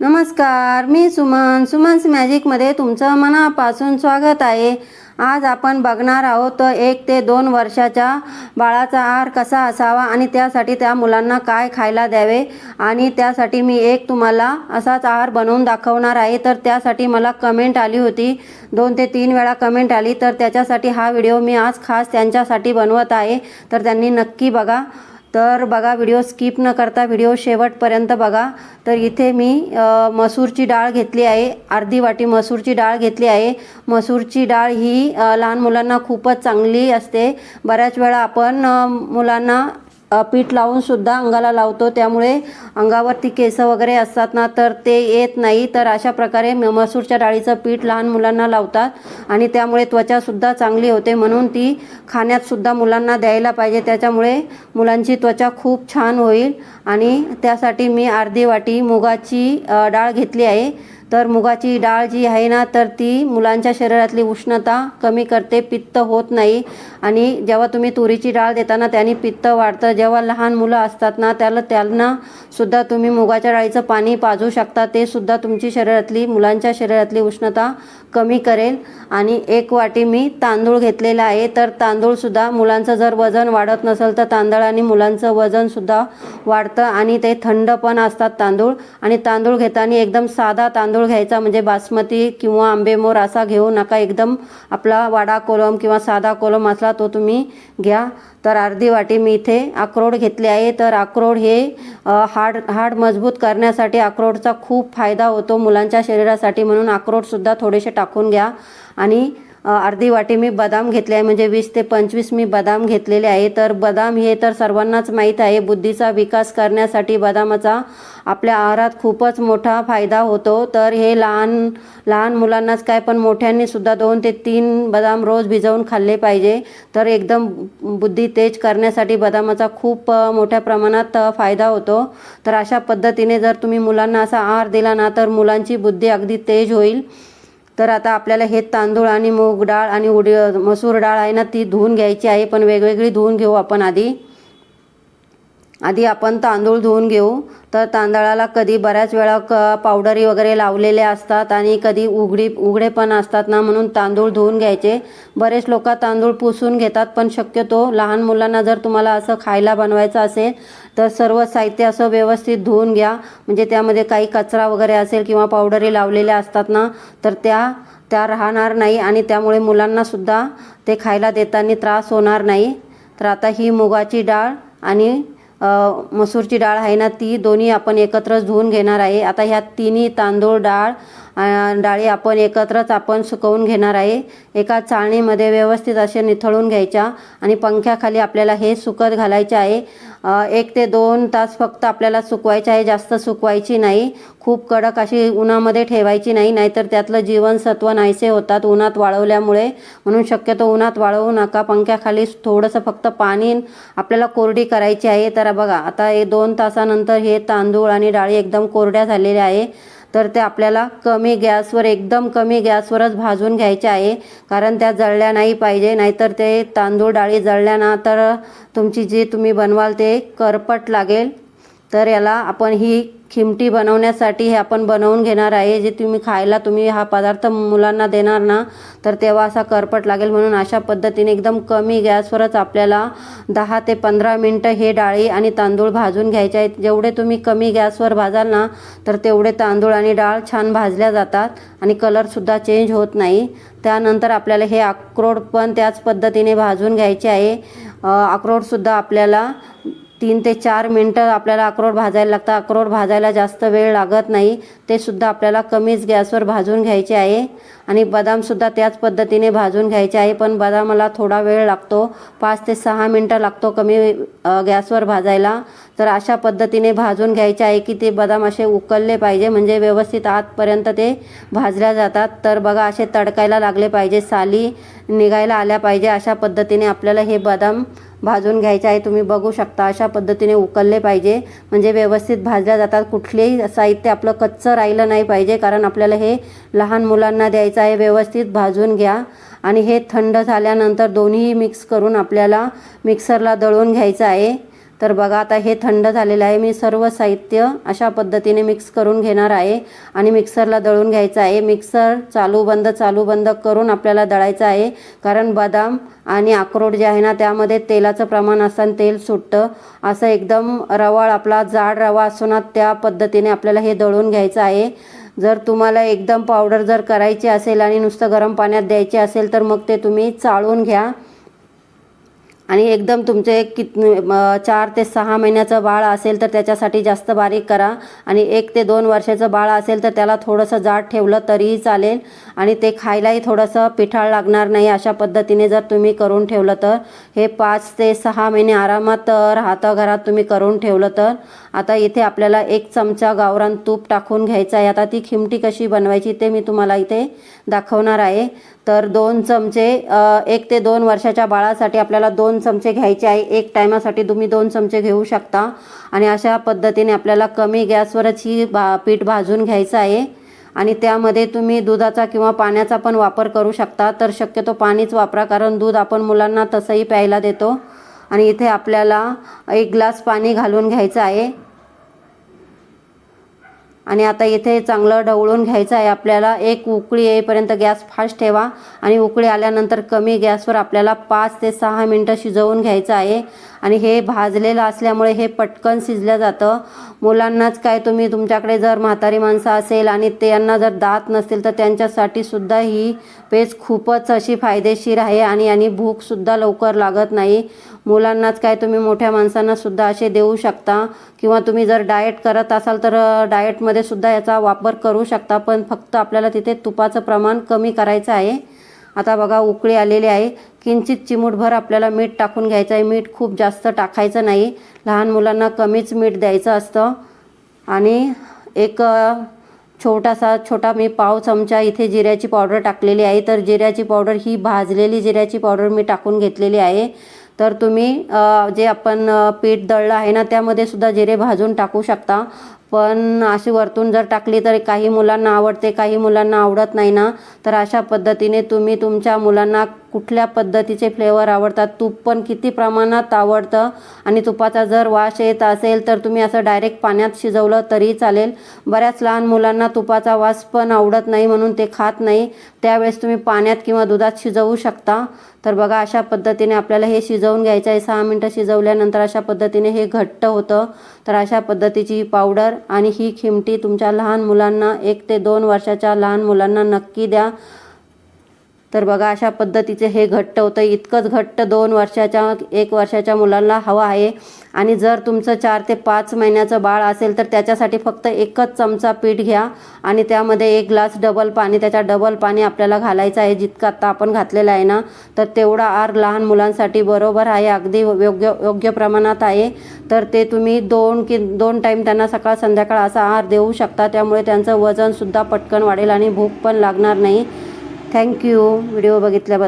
नमस्कार मी सुमन. सुमन्स मॅजिकमध्ये तुमचं मनापासून स्वागत आहे. आज आपण बघणार आहोत एक ते दोन वर्षाच्या बाळाचा आहार कसा असावा आणि त्यासाठी त्या मुलांना काय खायला द्यावे आणि त्यासाठी मी एक तुम्हाला असाच आहार बनवून दाखवणार आहे. तर त्यासाठी मला कमेंट आली होती. दोन ते तीन वेळा कमेंट आली. तर त्याच्यासाठी हा व्हिडिओ मी आज खास त्यांच्यासाठी बनवत आहे. तर त्यांनी नक्की बघा. तर बघा व्हिडिओ स्किप न करता व्हिडिओ शेवटपर्यंत बघा. तर इथे मी मसूरची डाळ घेतली आहे. अर्धी वाटी मसूरची डाळ घेतली आहे. मसूरची डाळ ही लहान मुलांना खूपच चांगली असते. बऱ्याच वेळा आपण मुलांना पीठ लावून सुद्धा अंगाला लावतो. त्यामुळे अंगावरती केस वगैरे असतात ना तर ते येत नाही. तर अशा प्रकारे म- मसूरच्या डाळीचं पीठ लहान मुलांना लावतात आणि त्यामुळे त्वचासुद्धा चांगली होते म्हणून ती खाण्यात सुद्धा मुलांना द्यायला पाहिजे. त्याच्यामुळे मुलांची त्वचा खूप छान होईल. आणि त्यासाठी मी अर्धी वाटी मुगाची डाळ घेतली आहे. तर मुगाची डाळ जी आहे ना तर ती मुलांच्या शरीरातली उष्णता कमी करते पित्त होत नाही. आणि जेव्हा तुम्ही तुरीची डाळ देताना त्याने पित्त वाढतं. जेव्हा लहान मुलं असतात ना त्याला त्यांना सुद्धा तुम्ही मुगाच्या डाळीचं पाणी पाजू शकता. ते सुद्धा तुमची शरीरातली मुलांच्या शरीरातली उष्णता कमी करेल. आणि एक वाटी मी तांदूळ घेतलेला आहे. तर तांदूळसुद्धा मुलांचं जर वजन वाढत नसेल तर तांदळाने मुलांचं वजनसुद्धा वाढतं. आणि ते थंड पण असतात तांदूळ. आणि तांदूळ घेताना एकदम साधा तांदूळ घ्यायचा म्हणजे बासमती किंवा आंबेमोर असा घेऊ नका. एकदम आपला वाडा कोलम किंवा साधा कोलम असला तो तुम्ही घ्या. तर अर्धी वाटी मी इथे अक्रोड घेतले आहे. तर अक्रोड हे हाड हाड मजबूत करण्यासाठी अक्रोडचा खूप फायदा होतो मुलांच्या शरीरासाठी. म्हणून अक्रोडसुद्धा थोडेसे टाकून घ्या. आणि अर्धी वाटी मी बदाम घेतले आहे म्हणजे वीस ते पंचवीस मी बदाम घेतलेले आहे. तर बदाम हे तर सर्वांनाच माहीत आहे बुद्धीचा विकास करण्यासाठी बदामाचा आपल्या आहारात खूपच मोठा फायदा होतो. तर हे लहान लहान मुलांनाच काय पण मोठ्यांनी सुद्धा दोन ते तीन बदाम रोज भिजवून खाल्ले पाहिजे. तर एकदम बुद्धी तेज करण्यासाठी बदामाचा खूप मोठ्या प्रमाणात फायदा होतो. तर अशा पद्धतीने जर तुम्ही मुलांना असा आहार दिला ना तर मुलांची बुद्धी अगदी तेज होईल. तर आता आपल्याला हे तांदूळ आणि मूग डाळ आणि उडी मसूर डाळ आहे ना ती धुवून घ्यायची आहे. पण वेगवेगळी धुवून घेऊ आपण आधी. आधी आपण तांदूळ धुवून घेऊ. तर तांदळाला कधी बऱ्याच वेळा क पावडरी वगैरे लावलेले असतात आणि कधी उघडी उघडे पण असतात ना म्हणून तांदूळ धुवून घ्यायचे. बरेच लोक तांदूळ पुसून घेतात पण शक्यतो लहान मुलांना जर तुम्हाला असं खायला बनवायचं असेल तर सर्व साहित्य असं व्यवस्थित धुवून घ्या. म्हणजे त्यामध्ये काही कचरा वगैरे असेल किंवा पावडरी लावलेल्या असतात ना तर त्या त्या राहणार नाही आणि त्यामुळे मुलांनासुद्धा ते खायला देताना त्रास होणार नाही. तर आता ही मुगाची डाळ आणि मसूरची डाळ आहे ना ती दोन्ही आपण एकत्रच धुवून घेणार आहे. आता ह्या तिन्ही तांदूळ डाळ डाळी आपण एकत्रच आपण सुकवून घेणार आहे. एका चाळणीमध्ये व्यवस्थित असे निथळून घ्यायच्या आणि पंख्याखाली आपल्याला हे सुकत घालायचे आहे. एक ते दोन तास फक्त आपल्याला सुकवायचे आहे जास्त सुकवायची नाही. खूप कडक अशी उन्हामध्ये ठेवायची नाही नाहीतर त्यातलं जीवनसत्व नाहीसे होतात उन्हात वाळवल्यामुळे. म्हणून शक्यतो उन्हात वाळवू नका. पंख्याखाली थोडंसं फक्त पाणी आपल्याला कोरडी करायची आहे. तर बघा आता हे दोन तासानंतर हे तांदूळ आणि डाळी एकदम कोरड्या झालेल्या आहे. तर ते आपल्याला कमी गॅसवर एकदम कमी गॅसवरच भाजून घ्यायचे आहे. कारण त्या जळल्या नाही पाहिजे नाहीतर ते तांदूळ डाळी जळल्या ना तर तुमची जी तुम्ही बनवाल ते करपट लागेल. तर याला आपण ही खिमटी बनवण्यासाठी हे आपण बनवून घेणार आहे. जे तुम्ही खायला तुम्ही हा पदार्थ मुलांना देणार ना तर तेव्हा असा करपट लागेल म्हणून अशा पद्धतीने एकदम कमी गॅसवरच आपल्याला दहा ते पंधरा मिनटं हे डाळी आणि तांदूळ भाजून घ्यायचे आहेत. जेवढे तुम्ही कमी गॅसवर भाजाल ना तर तेवढे तांदूळ आणि डाळ छान भाजल्या जातात आणि कलरसुद्धा चेंज होत नाही. त्यानंतर आपल्याला हे अक्रोड पण त्याच पद्धतीने भाजून घ्यायचे आहे. अक्रोडसुद्धा आपल्याला तीन ते चार मिनटं आपल्याला अक्रोड भाजायला लागतं. अक्रोड भाजायला जास्त वेळ लागत नाही. ते सुद्धा आपल्याला कमीच गॅसवर भाजून घ्यायचे आहे. आणि बदामसुद्धा त्याच पद्धतीने भाजून घ्यायचे आहे. पण बदामाला थोडा वेळ लागतो. पाच ते सहा मिनटं लागतो कमी गॅसवर भाजायला. तर अशा पद्धतीने भाजून घ्यायचे आहे की ते बदाम असे उकलले पाहिजे म्हणजे व्यवस्थित आतपर्यंत ते भाजल्या जातात. तर बघा असे तडकायला लागले पाहिजे साली निघायला आल्या पाहिजे. अशा पद्धतीने आपल्याला हे बदाम भाजून घ्यायचे आहे. तुम्ही बघू शकता अशा पद्धतीने उकलले पाहिजे म्हणजे व्यवस्थित भाजल्या जातात. कुठलेही साहित्य आपलं कच्चं राहिलं नाही पाहिजे कारण आपल्याला हे लहान मुलांना द्यायचं आहे. व्यवस्थित भाजून घ्या. आणि हे थंड झाल्यानंतर दोन्हीही मिक्स करून आपल्याला मिक्सरला दळून घ्यायचं आहे. तर बघा आता हे थंड झालेलं आहे. मी सर्व साहित्य अशा पद्धतीने मिक्स करून घेणार आहे. आणि मिक्सरला दळून घ्यायचं आहे. मिक्सर चालू बंद चालू बंद करून आपल्याला दळायचं आहे. कारण बदाम आणि अक्रोड जे आहे ना त्यामध्ये तेलाचं प्रमाण असताना तेल सुटतं. असं एकदम रवाळ आपला जाड रवा असून ना त्या पद्धतीने आपल्याला हे दळून घ्यायचं आहे. जर तुम्हाला एकदम पावडर जर करायची असेल आणि नुसतं गरम पाण्यात द्यायचे असेल तर मग ते तुम्ही चाळून घ्या. आणि एकदम तुमचे कित चार ते सहा महिन्याचं बाळ असेल तर त्याच्यासाठी जास्त बारीक करा. आणि एक ते दोन वर्षाचं बाळ असेल तर त्याला थोडंसं जाड ठेवलं तरीही चालेल. आणि ते खायलाही थोडंसं पिठाळ लागणार नाही अशा पद्धतीने जर तुम्ही करून ठेवलं तर. हे पाच ते सहा महिने आरामात राहतं घरात तुम्ही करून ठेवलं तर. आता इथे आपल्याला एक चमचा गावरान तूप टाकून घ्यायचं आहे. आता ती खिमटी कशी बनवायची ते मी तुम्हाला इथे दाखवणार आहे. तर दोन चमचे एक ते दोन वर्षाच्या बाळासाठी आपल्याला दोन चमचे घ्यायचे आहे. एक टायमासाठी तुम्ही दोन चमचे घेऊ शकता. आणि अशा पद्धतीने आपल्याला कमी गॅसवरच ही बा पीठ भाजून घ्यायचं आहे. आणि त्यामध्ये तुम्ही दुधाचा किंवा पाण्याचा पण वापर करू शकता. तर शक्यतो पाणीच वापरा कारण दूध आपण मुलांना तसंही प्यायला देतो. आणि इथे आपल्याला एक ग्लास पाणी घालून घ्यायचं आहे. आणि आता इथे चांगलं ढवळून घ्यायचं आहे आपल्याला. एक उकळी येईपर्यंत गॅस फास्ट ठेवा आणि उकळी आल्यानंतर कमी गॅसवर आपल्याला पाच ते सहा मिनटं शिजवून घ्यायचं आहे. आणि हे भाजलेलं असल्यामुळे हे पटकन शिजलं जातं. मुलांनाच काय तुम्ही तुमच्याकडे जर म्हातारी माणसं असेल आणि त्यांना जर दात नसतील तर त्यांच्यासाठी सुद्धा ही पेज खूपच अशी फायदेशीर आहे आणि यांनी भूकसुद्धा लवकर लागत नाही. मुलांनाच काय तुम्ही मोठ्या माणसांना सुद्धा असे देऊ शकता किंवा तुम्ही जर डाएट करत असाल तर डाएटमध्ये सुद्धा याचा वापर करू शकता पण फक्त आपल्याला तिथे तुपाचं प्रमाण कमी करायचं आहे. आता बघा उकळी आलेली आहे. किंचित चिमूटभर आपल्याला मीठ टाकून घ्यायचं आहे. मीठ खूप जास्त टाकायचं नाही. लहान मुलांना कमीच मीठ द्यायचं असतं. आणि एक छोटासा छोटा मी पाव चमचा इथे जिऱ्याची पावडर टाकलेली आहे. तर जिऱ्याची पावडर ही भाजलेली जिऱ्याची पावडर मी टाकून घेतलेली आहे. तर तुम्ही जे आपण पीठ दळलं आहे ना त्यामध्ये सुद्धा जिरे भाजून टाकू शकता. पण अशी वरतून जर टाकली तर काही मुलांना आवडते काही मुलांना आवडत नाही ना. तर अशा पद्धतीने तुम्ही तुमच्या मुलांना कुठल्या पद्धतीचे फ्लेवर आवडतात तूप पण किती प्रमाणात आवडतं आणि तुपाचा जर वास येत असेल तर तुम्ही असं डायरेक्ट पाण्यात शिजवलं तरी चालेल. बऱ्याच लहान मुलांना तुपाचा वास पण आवडत नाही म्हणून ते खात नाही. त्यावेळेस तुम्ही पाण्यात किंवा दुधात शिजवू शकता. तर बघा अशा पद्धतीने आपल्याला हे शिजवून घ्यायचं आहे. सहा मिनटं शिजवल्यानंतर अशा पद्धतीने हे घट्ट होतं. तर अशा पद्धतीची ही पावडर आणि ही खिमटी तुमच्या लहान मुलांना एक ते दोन वर्षाच्या लहान मुलांना नक्की द्या. तर बघा अशा पद्धतीचे हे घट्ट होतं. इतकंच घट्ट दोन वर्षाच्या एक वर्षाच्या मुलांना हवं आहे. आणि जर तुमचं चार ते पाच महिन्याचं बाळ असेल तर त्याच्यासाठी फक्त एकच चमचा पीठ घ्या. आणि त्यामध्ये एक ग्लास डबल पाणी त्याच्या डबल पाणी आपल्याला घालायचं आहे जितकं आत्ता आपण घातलेलं आहे ना तर तेवढा आर लहान मुलांसाठी बरोबर आहे अगदी योग्य योग्य प्रमाणात आहे. तर ते तुम्ही दोन की दोन टाईम त्यांना सकाळ संध्याकाळ असा आहार देऊ शकता. त्यामुळे त्यांचं वजनसुद्धा पटकन वाढेल आणि भूक पण लागणार नाही. थँक्यू. व्हिडिओ बघितल्याबद्दल